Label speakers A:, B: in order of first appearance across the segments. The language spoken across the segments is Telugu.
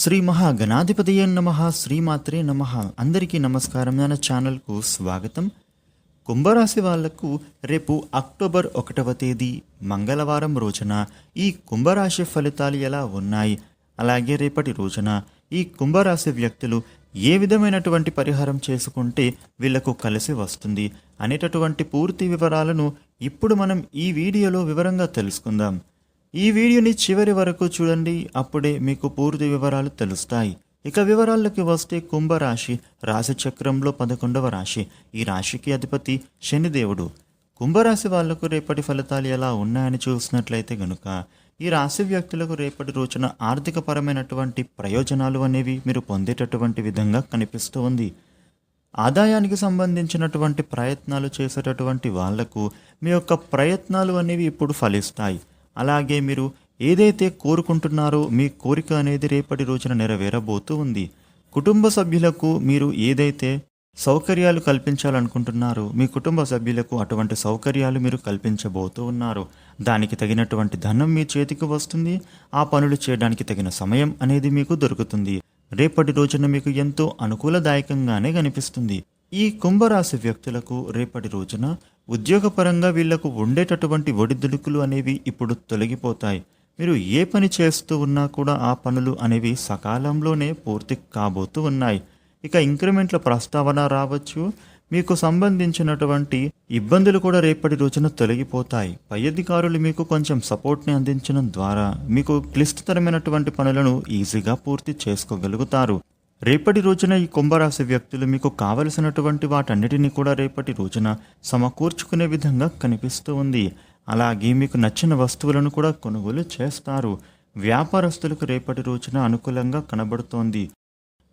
A: శ్రీ మహాగణాధిపతియే నమ శ్రీమాత్రే నమ. అందరికీ నమస్కారం. నా ఛానల్కు స్వాగతం. కుంభరాశి వాళ్ళకు రేపు అక్టోబర్ ఒకటవ తేదీ మంగళవారం రోజున ఈ కుంభరాశి ఫలితాలు ఎలా ఉన్నాయి? అలాగే రేపటి రోజున ఈ కుంభరాశి వ్యక్తులు ఏ విధమైనటువంటి పరిహారం చేసుకుంటే వీళ్ళకు కలిసి వస్తుంది అనేటటువంటి పూర్తి వివరాలను ఇప్పుడు మనం ఈ వీడియోలో వివరంగా తెలుసుకుందాం. ఈ వీడియోని చివరి వరకు చూడండి అప్పుడే మీకు పూర్తి వివరాలు తెలుస్తాయి. ఇక వివరాల్లోకి వస్తే కుంభరాశి రాశిచక్రంలో పదకొండవ రాశి ఈ రాశికి అధిపతి శనిదేవుడు. కుంభరాశి వాళ్ళకు రేపటి ఫలితాలు ఎలా ఉన్నాయని చూసినట్లయితే గనుక ఈ రాశి వ్యక్తులకు రేపటి రోజున ఆర్థికపరమైనటువంటి ప్రయోజనాలు అనేవి మీరు పొందేటటువంటి విధంగా కనిపిస్తూ ఉంది. ఆదాయానికి సంబంధించినటువంటి ప్రయత్నాలు చేసేటటువంటి వాళ్ళకు మీ యొక్క ప్రయత్నాలు అనేవి ఇప్పుడు ఫలిస్తాయి. అలాగే మీరు ఏదైతే కోరుకుంటున్నారో మీ కోరిక అనేది రేపటి రోజున నెరవేరబోతూ ఉంది. కుటుంబ సభ్యులకు మీరు ఏదైతే సౌకర్యాలు కల్పించాలనుకుంటున్నారో మీ కుటుంబ సభ్యులకు అటువంటి సౌకర్యాలు మీరు కల్పించబోతూ ఉన్నారు. దానికి తగినటువంటి ధనం మీ చేతికి వస్తుంది. ఆ పనులు చేయడానికి తగిన సమయం అనేది మీకు దొరుకుతుంది. రేపటి రోజున మీకు ఎంతో అనుకూలదాయకంగానే కనిపిస్తుంది. ఈ కుంభరాశి వ్యక్తులకు రేపటి రోజున ఉద్యోగపరంగా వీళ్ళకు ఉండేటటువంటి ఒడిదుడుకులు అనేవి ఇప్పుడు తొలగిపోతాయి. మీరు ఏ పని చేస్తూ ఉన్నా కూడా ఆ పనులు అనేవి సకాలంలోనే పూర్తి కాబోతూ ఉన్నాయి. ఇక ఇంక్రిమెంట్ల ప్రస్తావన రావచ్చు. మీకు సంబంధించినటువంటి ఇబ్బందులు కూడా రేపటి రోజున తొలగిపోతాయి. పై అధికారులు మీకు కొంచెం సపోర్ట్ని అందించడం ద్వారా మీకు క్లిష్టతరమైనటువంటి పనులను ఈజీగా పూర్తి చేసుకోగలుగుతారు. రేపటి రోజున ఈ కుంభరాశి వ్యక్తులు మీకు కావలసినటువంటి వాటన్నిటిని కూడా రేపటి రోజున సమకూర్చుకునే విధంగా కనిపిస్తూ ఉంది. అలాగే మీకు నచ్చిన వస్తువులను కూడా కొనుగోలు చేస్తారు. వ్యాపారస్తులకు రేపటి రోజున అనుకూలంగా కనబడుతోంది.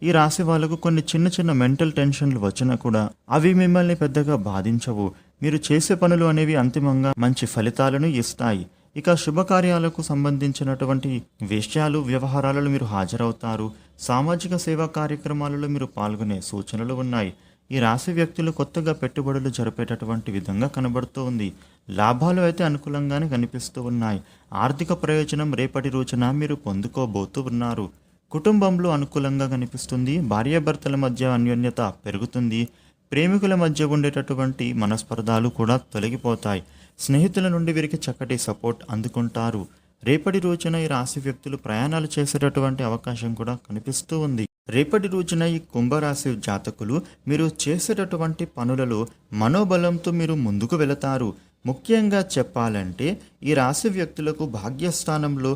A: ఈ రాశి వాళ్ళకు కొన్ని చిన్న చిన్న మెంటల్ టెన్షన్లు వచ్చినా కూడా అవి మిమ్మల్ని పెద్దగా బాధించవు. మీరు చేసే పనులు అనేవి అంతిమంగా మంచి ఫలితాలను ఇస్తాయి. ఇక శుభకార్యాలకు సంబంధించినటువంటి విషయాలు వ్యవహారాలలో మీరు హాజరవుతారు. సామాజిక సేవా కార్యక్రమాలలో మీరు పాల్గొనే సూచనలు ఉన్నాయి. ఈ రాశి వ్యక్తులు కొత్తగా పెట్టుబడులు జరిపేటటువంటి విధంగా కనబడుతూ ఉంది. లాభాలు అయితే అనుకూలంగానే కనిపిస్తూ ఉన్నాయి. ఆర్థిక ప్రయోజనం రేపటి రోజున మీరు పొందుకోబోతూ ఉన్నారు. కుటుంబంలో అనుకూలంగా కనిపిస్తుంది. భార్యాభర్తల మధ్య అన్యోన్యత పెరుగుతుంది. ప్రేమికుల మధ్య ఉండేటటువంటి మనస్పర్ధాలు కూడా తొలగిపోతాయి. స్నేహితుల నుండి వీరికి చక్కటి సపోర్ట్ అందుకుంటారు. రేపటి రోజున ఈ రాశి వ్యక్తులు ప్రయాణాలు చేసేటటువంటి అవకాశం కూడా కనిపిస్తూ ఉంది. రేపటి రోజున ఈ కుంభరాశి జాతకులు మీరు చేసేటటువంటి పనులలో మనోబలంతో మీరు ముందుకు వెళతారు. ముఖ్యంగా చెప్పాలంటే ఈ రాశి వ్యక్తులకు భాగ్యస్థానంలో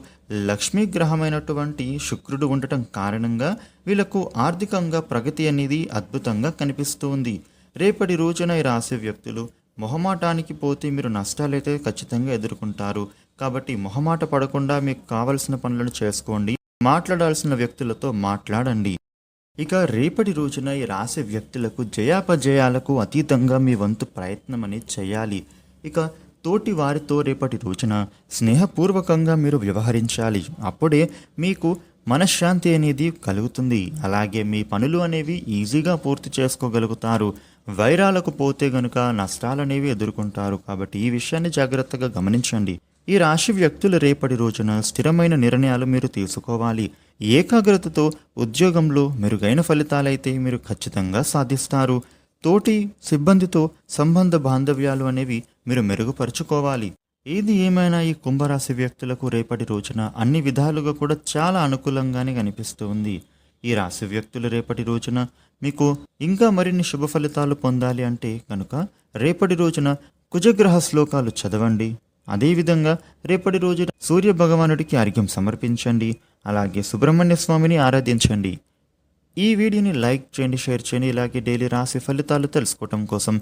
A: లక్ష్మీ గ్రహమైనటువంటి శుక్రుడు ఉండటం కారణంగా వీళ్ళకు ఆర్థికంగా ప్రగతి అనేది అద్భుతంగా కనిపిస్తుంది. రేపటి రోజున ఈ రాశి వ్యక్తులు మొహమాటానికి పోతే మీరు నష్టాలైతే ఖచ్చితంగా ఎదుర్కొంటారు. కాబట్టి మొహమాట పడకుండా మీకు కావలసిన పనులను చేసుకోండి. మాట్లాడాల్సిన వ్యక్తులతో మాట్లాడండి. ఇక రేపటి రోజున ఈ రాశి వ్యక్తులకు జయాపజయాలకు అతీతంగా మీ వంతు ప్రయత్నం అనేది చేయాలి. ఇక తోటి వారితో రేపటి రోజున స్నేహపూర్వకంగా మీరు వ్యవహరించాలి. అప్పుడే మీకు మనశ్శాంతి అనేది కలుగుతుంది. అలాగే మీ పనులు అనేవి ఈజీగా పూర్తి చేసుకోగలుగుతారు. వైరాలకు పోతే గనుక నష్టాలనేవి ఎదుర్కొంటారు. కాబట్టి ఈ విషయాన్ని జాగ్రత్తగా గమనించండి. ఈ రాశి వ్యక్తులు రేపటి రోజున స్థిరమైన నిర్ణయాలు మీరు తీసుకోవాలి. ఏకాగ్రతతో ఉద్యోగంలో మెరుగైన ఫలితాలైతే మీరు ఖచ్చితంగా సాధిస్తారు. తోటి సిబ్బందితో సంబంధ బాంధవ్యాలు అనేవి మీరు మెరుగుపరుచుకోవాలి. ఏది ఏమైనా ఈ కుంభరాశి వ్యక్తులకు రేపటి రోజున అన్ని విధాలుగా కూడా చాలా అనుకూలంగానే కనిపిస్తూ ఉంది. ఈ రాశి వ్యక్తులు రేపటి రోజున మీకు ఇంకా మరిన్ని శుభ ఫలితాలు పొందాలి అంటే కనుక రేపటి రోజున కుజగ్రహ శ్లోకాలు చదవండి. అదేవిధంగా రేపటి రోజున సూర్య భగవానుడికి అర్ఘ్యం సమర్పించండి. అలాగే సుబ్రహ్మణ్య స్వామిని ఆరాధించండి. ఈ వీడియోని లైక్ చేయండి షేర్ చేయండి. ఇలాగే డైలీ రాశి ఫలితాలు తెలుసుకోవటం కోసం